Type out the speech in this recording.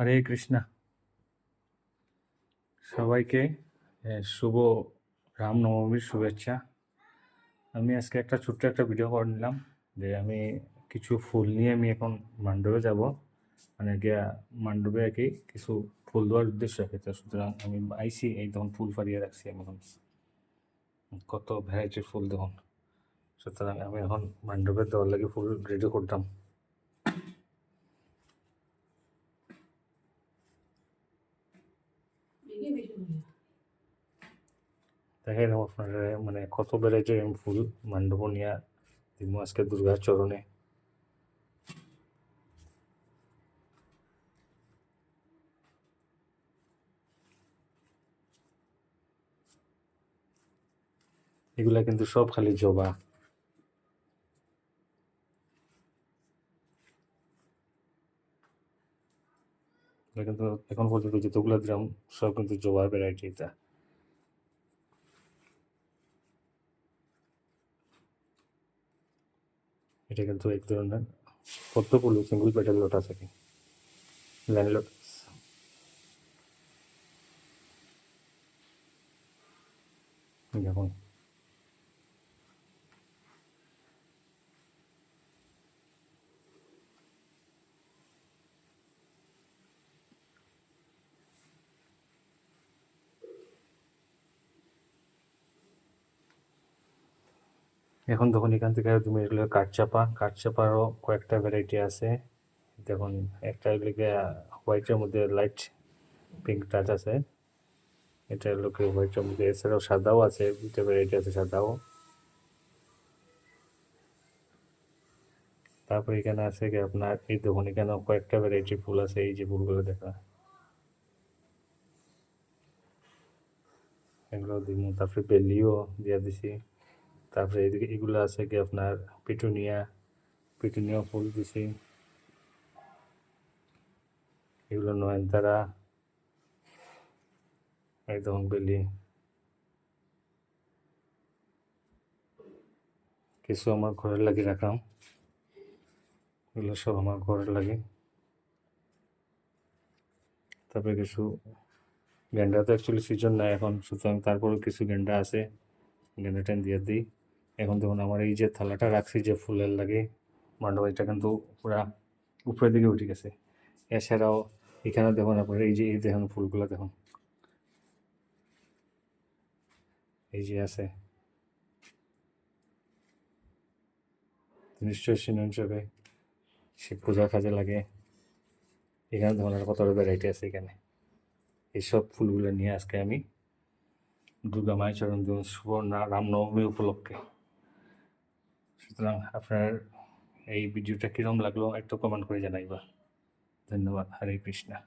হরে কৃষ্ণা। সবাইকে শুভ রামনবমীর শুভেচ্ছা। আমি আজকে একটা ছোট্ট একটা ভিডিও করে নিলাম, যে আমি কিছু ফুল নিয়ে আমি এখন মান্ডবে যাব। মানে গিয়া মান্ডবে আর কিছু ফুল দেওয়ার উদ্দেশ্য আছে সুতরাং আমি আইসি, এই তখন ফুল ফারিয়ে রাখছি আমি এখন। কত ভ্যারাইটির ফুল দেখুন। সুতরাং আমি এখন মান্ডবে দেওয়ার লাগে ফুল রেডি করতাম। দেখাইলাম আপনারা মানে কত ভ্যারাইটির আমি ফুল মান্ডব নিয়ে দিব আজকে দুর্গার চরণে। এগুলা কিন্তু সব খালি জবা। কিন্তু এখন পর্যন্ত যতগুলো দিলাম সব কিন্তু জবার ভ্যারাইটি এটা কিন্তু এক ধরনের পদ্ম ফুল সিঙ্গল পেটাল লোটাস আর কি? ল্যান্ড লোটাস দেখুন। এখন তখন এখান থেকে তুমি এগুলো কাঠচাপা কাঠচাপারও কয়েকটা ভ্যারাইটি আছে। দেখুন, একটা এগুলিকে হোয়াইটের মধ্যে লাইট পিঙ্ক টাচ আছে। এটা লোকে হোয়াইটের মধ্যে, এছাড়াও সাদাও আছে দুটো ভ্যারাইটি আছে সাদাও। তারপর এখানে আছে কি আপনার, এই দেখুন এখানে কয়েকটা ভ্যারাইটি ফুল আছে, এই যে ফুলগুলো দেখা। এগুলো দিব তারপরে বেলিও দিয়ে দিছি। তারপরে এদিকে এগুলো আছে কি আপনার পিটুনিয়া পিটুনিয়া ফুল দিছি। এগুলো নয়নতারা, একদম বেলি। কিছু আমার ঘরের লাগি রাখলাম এগুলো সব আমার ঘরের লাগে। তারপরে কিছু গেন্ডা তো অ্যাকচুয়ালি সিজন না এখন, সুতরাং তারপরেও কিছু গেন্ডা আছে। গেন্ডা টেন দিয়ে দিই। এখন দেখুন আমার এই যে থালাটা রাখছি, যে ফুলের লাগে মান্ডব এটা কিন্তু পুরা উপরের দিকে উঠে গেছে। এছাড়াও এখানে দেখুন আপনার এই যে, এই দেখুন ফুলগুলো দেখুন। এই যে আছে। নিশ্চয় সিনেমা হিসেবে সে পূজার কাজে লাগে। এখানে আর কত ভ্যারাইটি আছে এখানে। এইসব ফুলগুলো নিয়ে আজকে আমি দুর্গা মায়ের চরণ দেব শুভ রামনবমী উপলক্ষে সুতরাং আপনার এই ভিডিওটা কিরম লাগল একটু কমেন্ট করে জানাইবা। ধন্যবাদ। হরে কৃষ্ণা।